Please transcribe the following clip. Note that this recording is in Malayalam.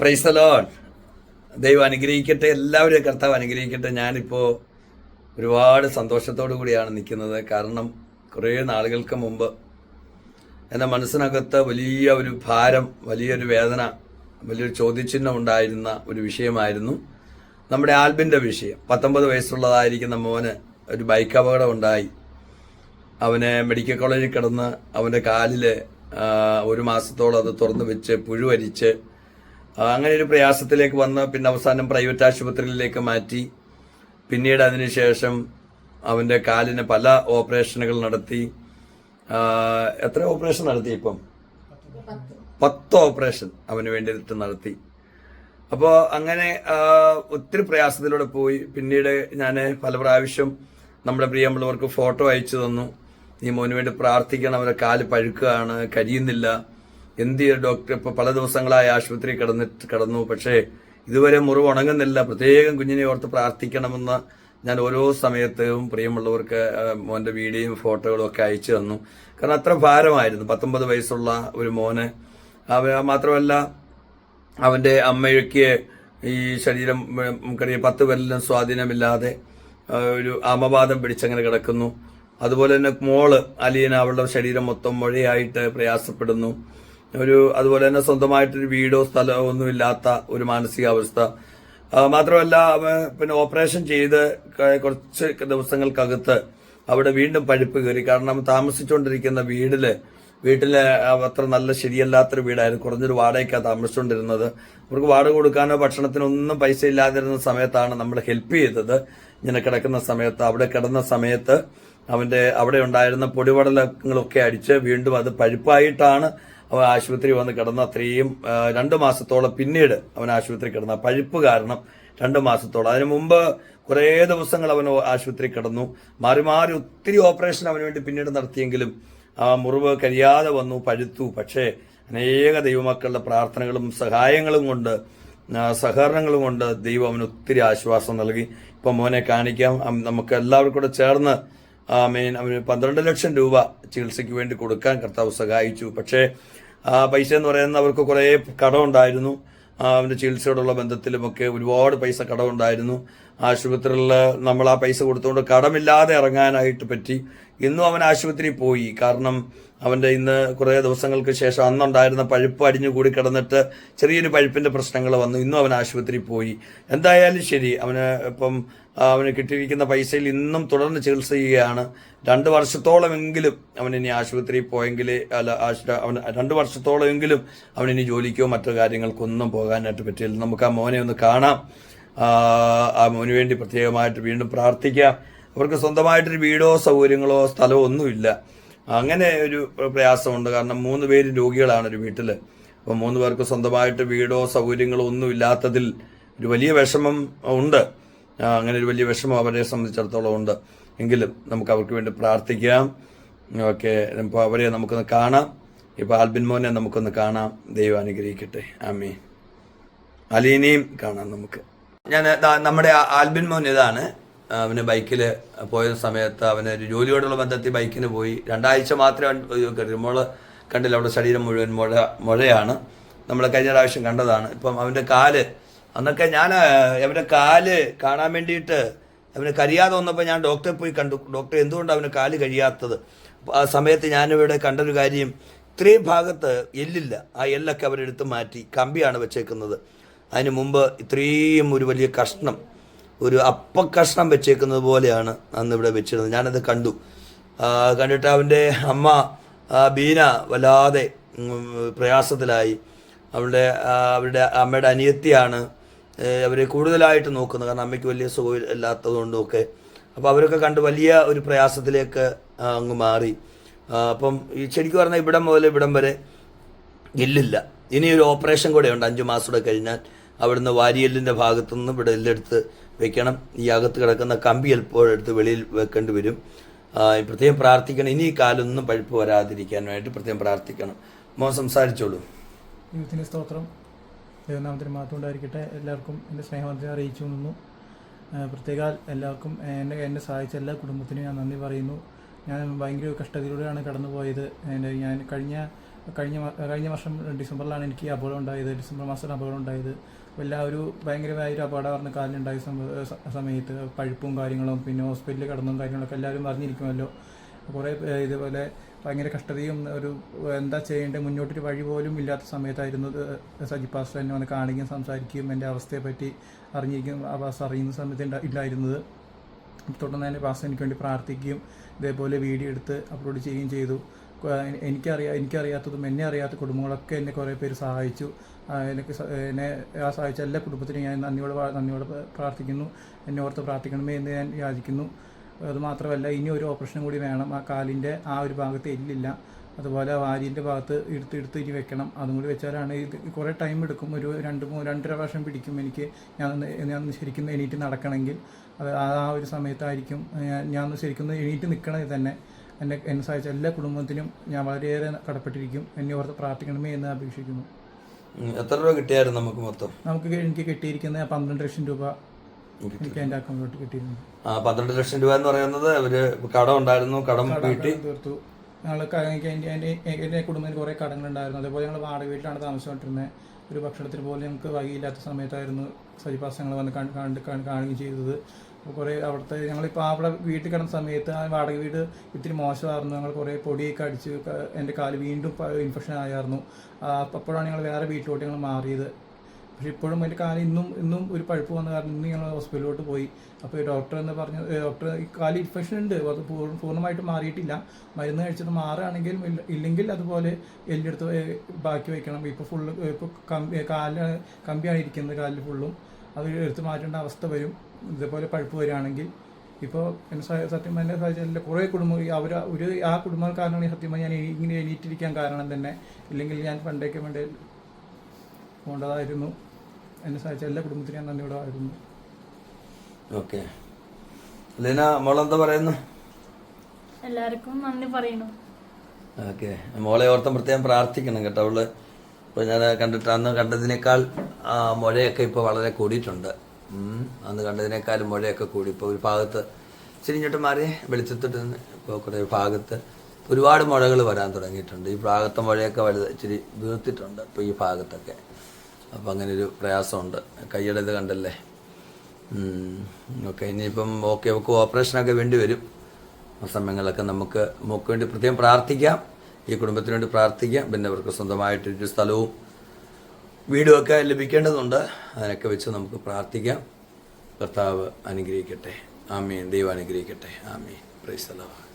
പ്രൈസലോൺ ദൈവം അനുഗ്രഹിക്കട്ടെ എല്ലാവരും കർത്താവ് അനുഗ്രഹിക്കട്ടെ. ഞാനിപ്പോൾ ഒരുപാട് സന്തോഷത്തോടു കൂടിയാണ് നിൽക്കുന്നത്. കാരണം കുറേ നാളുകൾക്ക് മുമ്പ് എന്റെ മനസ്സിനകത്ത് വലിയ ഒരു ഭാരം വലിയൊരു വേദന വലിയൊരു ചോദ്യചിഹ്നം ഉണ്ടായിരുന്ന ഒരു വിഷയമായിരുന്നു. നമ്മുടെ ആൽബിന്റെ വിഷയം. പത്തൊമ്പത് വയസ്സുള്ളതായിരിക്കുന്ന മോന് ഒരു ബൈക്ക് അപകടം ഉണ്ടായി. അവനെ മെഡിക്കൽ കോളേജിൽ കിടന്ന് അവന്റെ കാലിൽ ഒരു മാസത്തോളം അത് തുറന്നു വെച്ച് പുഴുവരിച്ച് അങ്ങനെ ഒരു പ്രയാസത്തിലേക്ക് വന്ന് പിന്നെ അവസാനം പ്രൈവറ്റ് ആശുപത്രിയിലേക്ക് മാറ്റി. പിന്നീട് അതിനുശേഷം അവന്റെ കാലിന് പല ഓപ്പറേഷനുകൾ നടത്തി. എത്ര ഓപ്പറേഷൻ നടത്തി ഇപ്പം? പത്ത് ഓപ്പറേഷൻ അവന് വേണ്ടിയിട്ട് നടത്തി. അപ്പോൾ അങ്ങനെ ഒത്തിരി പ്രയാസത്തിലൂടെ പോയി. പിന്നീട് ഞാൻ പല പ്രാവശ്യം നമ്മുടെ പ്രിയമുള്ളവർക്ക് ഫോട്ടോ അയച്ചു തന്നു. ഈ മോന് വേണ്ടി പ്രാർത്ഥിക്കണം അവരെ കാൽ പഴുക്കുകയാണ് കരിയുന്നില്ല. എന്ത് ചെയ്യും ഡോക്ടർ ഇപ്പോൾ പല ദിവസങ്ങളായി ആശുപത്രി കിടന്നിട്ട് കിടന്നു. പക്ഷേ ഇതുവരെ മുറിവ് ഉണങ്ങുന്നില്ല. പ്രത്യേകം കുഞ്ഞിനെ ഓർത്ത് പ്രാർത്ഥിക്കണമെന്ന് ഞാൻ ഓരോ സമയത്തും പ്രിയമുള്ളവർക്ക് മോന്റെ വീഡിയോയും ഫോട്ടോകളും ഒക്കെ അയച്ചു തന്നു. കാരണം അത്ര ഭാരമായിരുന്നു. പത്തൊമ്പത് വയസ്സുള്ള ഒരു മോന്. മാത്രമല്ല അവന്റെ അമ്മയ്ക്ക് ഈ ശരീരം നമുക്കറിയ പത്ത് പേരിലും സ്വാധീനമില്ലാതെ ഒരു ആമവാദം പിടിച്ചങ്ങനെ കിടക്കുന്നു. അതുപോലെ തന്നെ മോൾ അലീന അവളുടെ ശരീരം മൊത്തം മുഴയായിട്ട് പ്രയാസപ്പെടുന്നു. ഒരു അതുപോലെ തന്നെ സ്വന്തമായിട്ടൊരു വീടോ സ്ഥലമോ ഒന്നുമില്ലാത്ത ഒരു മാനസികാവസ്ഥ. മാത്രമല്ല പിന്നെ ഓപ്പറേഷൻ ചെയ്ത് കുറച്ച് ദിവസങ്ങൾക്കകത്ത് അവിടെ വീണ്ടും പഴുപ്പ് കയറി. കാരണം താമസിച്ചുകൊണ്ടിരിക്കുന്ന വീടിൽ വീട്ടിലെ അത്ര നല്ല ശരിയല്ലാത്തൊരു വീടായിരുന്നു. കുറഞ്ഞൊരു വാടകയ്ക്കാണ് താമസിച്ചുകൊണ്ടിരുന്നത്. അവർക്ക് വാടക കൊടുക്കാനോ ഭക്ഷണത്തിനോ ഒന്നും പൈസ ഇല്ലാതിരുന്ന സമയത്താണ് നമ്മൾ ഹെൽപ്പ് ചെയ്തത്. ഇങ്ങനെ കിടക്കുന്ന സമയത്ത് അവിടെ കിടന്ന സമയത്ത് അവന്റെ അവിടെ ഉണ്ടായിരുന്ന പൊടിപടലങ്ങളൊക്കെ അടിച്ച് വീണ്ടും അത് പഴുപ്പായിട്ടാണ് അവൻ ആശുപത്രി വന്ന് കിടന്ന അത്രയും രണ്ടു മാസത്തോളം പിന്നീട് അവൻ ആശുപത്രി കിടന്ന. പഴുപ്പ് കാരണം രണ്ട് മാസത്തോളം. അതിനു മുമ്പ് കുറേ ദിവസങ്ങൾ അവൻ ആശുപത്രി കിടന്നു. മാറി മാറി ഒത്തിരി ഓപ്പറേഷൻ അവന് വേണ്ടി പിന്നീട് നടത്തിയെങ്കിലും ആ മുറിവ് കരിയാതെ വന്നു പഴുത്തു. പക്ഷേ അനേക ദൈവമക്കളുടെ പ്രാർത്ഥനകളും സഹായങ്ങളും കൊണ്ട് സഹകരണങ്ങളും കൊണ്ട് ദൈവം അവന് ഒത്തിരി ആശ്വാസം നൽകി. ഇപ്പം മോനെ കാണിക്കാം. നമുക്ക് എല്ലാവർക്കും കൂടെ ചേർന്ന് ആമേൻ. അവന് പന്ത്രണ്ട് ലക്ഷം രൂപ ചികിത്സയ്ക്ക് വേണ്ടി കൊടുക്കാൻ കർത്താവ് സഹായിച്ചു. പക്ഷേ ആ പൈസ എന്ന് പറയുന്നത് അവർക്ക് കുറേ കടമുണ്ടായിരുന്നു. അവന്റെ ചികിത്സയോടുള്ള ബന്ധത്തിലുമൊക്കെ ഒരുപാട് പൈസ കടമുണ്ടായിരുന്നു. ആശുപത്രിയിൽ നമ്മൾ ആ പൈസ കൊടുത്തുകൊണ്ട് കടമില്ലാതെ ഇറങ്ങാനായിട്ട് പറ്റി. ഇന്നും അവൻ ആശുപത്രിയിൽ പോയി. കാരണം അവന്റെ ഇന്ന് കുറേ ദിവസങ്ങൾക്ക് ശേഷം അന്നുണ്ടായിരുന്ന പഴുപ്പ് അടിഞ്ഞു കൂടി കിടന്നിട്ട് ചെറിയൊരു പഴുപ്പിന്റെ പ്രശ്നങ്ങൾ വന്നു. ഇന്നും അവൻ ആശുപത്രിയിൽ പോയി. എന്തായാലും ശരി അവന് ഇപ്പം അവന് കിട്ടിയിരിക്കുന്ന പൈസയിൽ ഇന്നും തുടർന്ന് ചികിത്സ ചെയ്യുകയാണ്. രണ്ട് വർഷത്തോളമെങ്കിലും അവൻ ഇനി ആശുപത്രിയിൽ പോയെങ്കിൽ അല്ല അവൻ രണ്ട് വർഷത്തോളമെങ്കിലും അവൻ ഇനി ജോലിക്കോ മറ്റു കാര്യങ്ങൾക്കൊന്നും പോകാനായിട്ട് പറ്റില്ല. നമുക്ക് ആ മോനെ ഒന്ന് കാണാം. ആ മോന് വേണ്ടി പ്രത്യേകമായിട്ട് വീണ്ടും പ്രാർത്ഥിക്കാം. അവർക്ക് സ്വന്തമായിട്ടൊരു വീടോ സൗകര്യങ്ങളോ സ്ഥലമോ ഒന്നുമില്ല. അങ്ങനെ ഒരു പ്രയാസമുണ്ട്. കാരണം മൂന്ന് പേര് രോഗികളാണ് ഒരു വീട്ടിൽ അപ്പം മൂന്ന് പേർക്ക് സ്വന്തമായിട്ട് വീടോ സൗകര്യങ്ങളോ ഒന്നും ഇല്ലാത്തതിൽ ഒരു വലിയ വിഷമം ഉണ്ട്. അങ്ങനെ ഒരു വലിയ വിഷമം അവരെ സംബന്ധിച്ചിടത്തോളം ഉണ്ട്. എങ്കിലും നമുക്ക് അവർക്ക് വേണ്ടി പ്രാർത്ഥിക്കാം. ഓക്കെ. ഇപ്പോൾ അവരെ നമുക്കൊന്ന് കാണാം. ഇപ്പോൾ ആൽബിൻ മോനെ നമുക്കൊന്ന് കാണാം. ദൈവം അനുഗ്രഹിക്കട്ടെ. ആമീൻ. അലീനയും കാണാം നമുക്ക്. ഞാൻ നമ്മുടെ ആൽബിൻ മോൻ ഇതാണ്. അവന് ബൈക്കിൽ പോയ സമയത്ത് അവന് ഒരു ജോലിയോടുള്ള ബന്ധത്തിൽ ബൈക്കിന് പോയി. രണ്ടാഴ്ച മാത്രമേ മോൾ കണ്ടില്ല അവിടെ ശരീരം മുഴുവൻ മുഴ മുഴയാണ്. നമ്മൾ കഴിഞ്ഞ പ്രാവശ്യം കണ്ടതാണ്. ഇപ്പം അവന്റെ കാൽ അന്നൊക്കെ ഞാൻ അവന്റെ കാൽ കാണാൻ വേണ്ടിയിട്ട് അവന് കരിയാതെ വന്നപ്പോൾ ഞാൻ ഡോക്ടറെ പോയി കണ്ടു. ഡോക്ടർ എന്തുകൊണ്ട് അവന് കാൽ കഴിയാത്തത്? ആ സമയത്ത് ഞാനിവിടെ കണ്ടൊരു കാര്യം ഇത്രയും ഭാഗത്ത് എല്ലില്ല. ആ എല്ലൊക്കെ അവരെടുത്ത് മാറ്റി കമ്പിയാണ് വെച്ചേക്കുന്നത്. അതിന് മുമ്പ് ഇത്രയും ഒരു വലിയ കഷ്ണം ഒരു അപ്പക്കഷ്ണം വെച്ചേക്കുന്നത് പോലെയാണ് അന്ന് ഇവിടെ വെച്ചിരുന്നത്. ഞാനത് കണ്ടു. കണ്ടിട്ട് അവന്റെ അമ്മ ബീന വല്ലാതെ പ്രയാസത്തിലായി. അവളുടെ അവരുടെ അമ്മയുടെ അനിയത്തിയാണ് അവരെ കൂടുതലായിട്ട് നോക്കുന്നത്. കാരണം അമ്മയ്ക്ക് വലിയ സുഖം ഇല്ലാത്തതുകൊണ്ടും ഒക്കെ അപ്പോൾ അവരൊക്കെ കണ്ട് വലിയ ഒരു പ്രയാസത്തിലേക്ക് അങ്ങ് മാറി. അപ്പം ഈ ശരിക്കും പറഞ്ഞാൽ ഇവിടം മുതൽ ഇവിടം വരെ ഇല്ലില്ല. ഇനി ഒരു ഓപ്പറേഷൻ കൂടെ ഉണ്ട് അഞ്ച് മാസം കൂടെ കഴിഞ്ഞാൽ. അവിടുന്ന് വാരിയെല്ലിന്റെ ഭാഗത്തുനിന്ന് ഇവിടെ എല്ലെടുത്ത് വെക്കണം. ഈ അകത്ത് കിടക്കുന്ന കമ്പി എൽപ്പോഴും എടുത്ത് വെളിയിൽ വെക്കേണ്ടി വരും. പ്രത്യേകം പ്രാർത്ഥിക്കണം. ഇനി കാലൊന്നും പഴുപ്പ് വരാതിരിക്കാനായിട്ട് പ്രത്യേകം പ്രാർത്ഥിക്കണം. മോൻ സംസാരിച്ചോളൂ. ദൈവത്തിന്റെ സ്തോത്രം. ദൈവനാമത്തിന് മാത്രം ഉണ്ടായിരിക്കട്ടെ. എല്ലാവർക്കും എന്റെ സ്നേഹവർദ്ധന അറിയിച്ചു നിന്നു. പ്രത്യേകാൽ എല്ലാവർക്കും എന്നെ എന്നെ സഹായിച്ച എല്ലാ കുടുംബത്തിനും ഞാൻ നന്ദി പറയുന്നു. ഞാൻ ഭയങ്കര കഷ്ടതയിലൂടെയാണ് കടന്നുപോയത്. എന്റെ ഞാൻ കഴിഞ്ഞ കഴിഞ്ഞ കഴിഞ്ഞ വർഷം ഡിസംബറിലാണ് എനിക്ക് അപകടം ഉണ്ടായത്. ഡിസംബർ മാസത്തിൽ അപകടം ഉണ്ടായത്. എല്ലാ ഒരു ഭയങ്കരമായ ഒരു അപകടമായിരുന്നു. കാലിനുണ്ടായ സമയത്ത് പഴുപ്പും കാര്യങ്ങളും പിന്നെ ഹോസ്പിറ്റലിൽ കിടന്നും കാര്യങ്ങളൊക്കെ എല്ലാവരും അറിഞ്ഞിരിക്കുമല്ലോ. കുറേ ഇതുപോലെ ഭയങ്കര കഷ്ടതയും ഒരു എന്താ ചെയ്യേണ്ടത് മുന്നോട്ടൊരു വഴി പോലും ഇല്ലാത്ത സമയത്തായിരുന്നു സജി പാസ്റ്റർ എന്നെ വന്ന് കാണുകയും സംസാരിക്കുകയും എന്റെ അവസ്ഥയെപ്പറ്റി അറിഞ്ഞിരിക്കും ആ പാസ്റ്റർ അറിയുന്ന സമയത്ത് ഇല്ലായിരുന്നത്. തുടർന്ന് തന്നെ പാസ്റ്റർ എനിക്ക് വേണ്ടി പ്രാർത്ഥിക്കുകയും ഇതേപോലെ വീഡിയോ എടുത്ത് അപ്ലോഡ് ചെയ്യുകയും ചെയ്തു. എനിക്കറിയാ എനിക്കറിയാത്തതും എന്നെ അറിയാത്ത കുടുംബങ്ങളൊക്കെ എന്നെ കുറേ പേര് സഹായിച്ചു. എനിക്ക് എന്നെ ആ സഹായിച്ച എല്ലാ കുടുംബത്തിനും ഞാൻ നന്ദിയോടെ നന്ദിയോട് പ്രാർത്ഥിക്കുന്നു. എന്നെ ഓർത്ത് പ്രാർത്ഥിക്കണമേ എന്ന് ഞാൻ യാചിക്കുന്നു. അത് മാത്രമല്ല ഇനി ഒരു ഓപ്പറേഷൻ കൂടി വേണം. ആ കാലിന്റെ ആ ഒരു ഭാഗത്ത് എല്ലില്ല. അതുപോലെ വാരിന്റെ ഭാഗത്ത് എടുത്ത് എടുത്ത് ഇനി വെക്കണം. അതും കൂടി വെച്ചാലാണ് ഇത് കുറേ ടൈം എടുക്കും. ഒരു രണ്ട് മൂന്ന് രണ്ടര വർഷം പിടിക്കും എനിക്ക്. ഞാൻ ഞാൻ ശരിക്കും എണീറ്റ് നടക്കണമെങ്കിൽ. അത് ആ ഒരു സമയത്തായിരിക്കും ഞാൻ ശരിക്കും എണീറ്റ് നിൽക്കണത് തന്നെ. എന്നെ എന്നെ സഹായിച്ച എല്ലാ കുടുംബത്തിനും ഞാൻ വളരെയേറെ കടപ്പെട്ടിരിക്കും. എന്നെ ഓർത്ത് പ്രാർത്ഥിക്കണമേ എന്ന് അപേക്ഷിക്കുന്നു. എത്ര രൂപ കിട്ടിയായിരുന്നു നമുക്ക് മൊത്തം? നമുക്ക് എനിക്ക് കിട്ടിയിരിക്കുന്ന പന്ത്രണ്ട് ലക്ഷം രൂപ എനിക്ക് എന്റെ അക്കൗണ്ടിലോട്ട് കിട്ടിയിരുന്നു ആ പന്ത്രണ്ട് ലക്ഷം രൂപ എന്ന് പറയുന്നത് അവർ കടം ഉണ്ടായിരുന്നു കടം വീട്ടി. തീർത്തു. ഞങ്ങൾ എനിക്ക് എന്റെ എന്റെ കടങ്ങൾ കുടുംബത്തിന് കുറേ കടങ്ങളുണ്ടായിരുന്നു. അതേപോലെ ഞങ്ങൾ വാടക വീട്ടിലാണ് താമസിച്ചുകൊണ്ടിരുന്നത് ഒരു ഭക്ഷണത്തിന് പോലും ഞങ്ങൾക്ക് വൈകിയില്ലാത്ത സമയത്തായിരുന്നു സരിപാസങ്ങൾ വന്ന് കാണുകയും ചെയ്തത്. അപ്പോൾ കുറേ അവിടുത്തെ ഞങ്ങളിപ്പോൾ അവിടെ വീട്ടിൽ കിടന്ന സമയത്ത് ആ വാടക വീട് ഇത്തിരി മോശമായിരുന്നു. ഞങ്ങൾ കുറേ പൊടിയൊക്കെ അടിച്ച് എന്റെ കാൽ വീണ്ടും ഇൻഫെക്ഷൻ ആയായിരുന്നു. അപ്പോഴാണ് ഞങ്ങൾ വേറെ വീട്ടിലോട്ട് ഞങ്ങൾ മാറിയത്. പക്ഷെ ഇപ്പോഴും എന്റെ കാൽ ഇന്നും ഇന്നും ഒരു പഴുപ്പ് വന്ന കാരണം ഇന്ന് ഞങ്ങൾ ഹോസ്പിറ്റലിലോട്ട് പോയി. അപ്പോൾ ഡോക്ടർ എന്ന് പറഞ്ഞു ഡോക്ടർ ഈ കാൽ ഇൻഫെക്ഷൻ ഉണ്ട്. അത് പൂർ- പൂർണമായിട്ട് മാറിയിട്ടില്ല. മരുന്ന് കഴിച്ചത് മാറുകയാണെങ്കിൽ ഇല്ലെങ്കിൽ അതുപോലെ എല്ലെടുത്ത് ബാക്കി വയ്ക്കണം ഇപ്പോൾ ഫുള്ള് ഇപ്പോൾ കമ്പി കാൽ കമ്പിയാണ് ഇരിക്കുന്നത് കാലിൽ ഫുള്ളും അത് എടുത്ത് മാറ്റേണ്ട അവസ്ഥ വരും. ഇതേപോലെ പഴുപ്പ് വരികയാണെങ്കിൽ ഇപ്പോൾ എന്നെ സ- സത്യം എന്റെ സാഹചര്യത്തിൽ കുറേ കുടുംബം അവർ ഒരു ആ കുടുംബം കാരണമാണ് ഈ സത്യം ഞാൻ ഇങ്ങനെ എണീറ്റിരിക്കാൻ കാരണം തന്നെ. ഇല്ലെങ്കിൽ ഞാൻ പണ്ടേക്ക് വേണ്ടി പോകേണ്ടതായിരുന്നു. എന്നെ സഹായിച്ച എല്ലാ കുടുംബത്തിനും ഞാൻ നന്ദിയോടായിരുന്നു ഓക്കെ. ലീന മോളെന്താ പറയുന്നു? എല്ലാവർക്കും നന്ദി പറയുന്നു. ഓക്കെ. മോളെ ഓർത്തം പ്രത്യേകം പ്രാർത്ഥിക്കണം കേട്ടോ. അവൾ ഇപ്പോൾ ഞാൻ കണ്ടിട്ട് അന്ന് കണ്ടതിനേക്കാൾ ആ, മുഴയൊക്കെ ഇപ്പോൾ വളരെ കൂടിയിട്ടുണ്ട്. അന്ന് കണ്ടതിനേക്കാളും മുഴയൊക്കെ കൂടി. ഇപ്പോൾ ഒരു ഭാഗത്ത് ചിരിഞ്ഞിട്ട് മാറി. വെളിച്ചത്തിട്ട് നിന്ന് ഇപ്പോൾ കുറേ ഭാഗത്ത് ഒരുപാട് മുഴകൾ വരാൻ തുടങ്ങിയിട്ടുണ്ട്. ഈ ഭാഗത്തെ മുഴയൊക്കെ വലുത് ഇച്ചിരി വീർത്തിട്ടുണ്ട് ഇപ്പോൾ ഈ ഭാഗത്തൊക്കെ. അപ്പോൾ അങ്ങനെ ഒരു പ്രയാസമുണ്ട്. കൈയുടെ ഇത് കണ്ടല്ലേ? ഓക്കെ. ഇനിയിപ്പം ഓക്കെ നമുക്ക് ഓപ്പറേഷനൊക്കെ വേണ്ടി വരും. ആ സമയങ്ങളിലൊക്കെ നമുക്ക് നമുക്ക് വേണ്ടി പ്രത്യേകം പ്രാർത്ഥിക്കാം. ഈ കുടുംബത്തിന് വേണ്ടി പ്രാർത്ഥിക്കാം. പിന്നെ അവർക്ക് സ്വന്തമായിട്ടൊരു സ്ഥലവും വീടും ഒക്കെ ലഭിക്കേണ്ടതുണ്ട്. അതിനൊക്കെ വെച്ച് നമുക്ക് പ്രാർത്ഥിക്കാം. കർത്താവ് അനുഗ്രഹിക്കട്ടെ. ആമീൻ. ദൈവം അനുഗ്രഹിക്കട്ടെ. ആമീൻ. പ്രൈസ് അല്ലാഹ്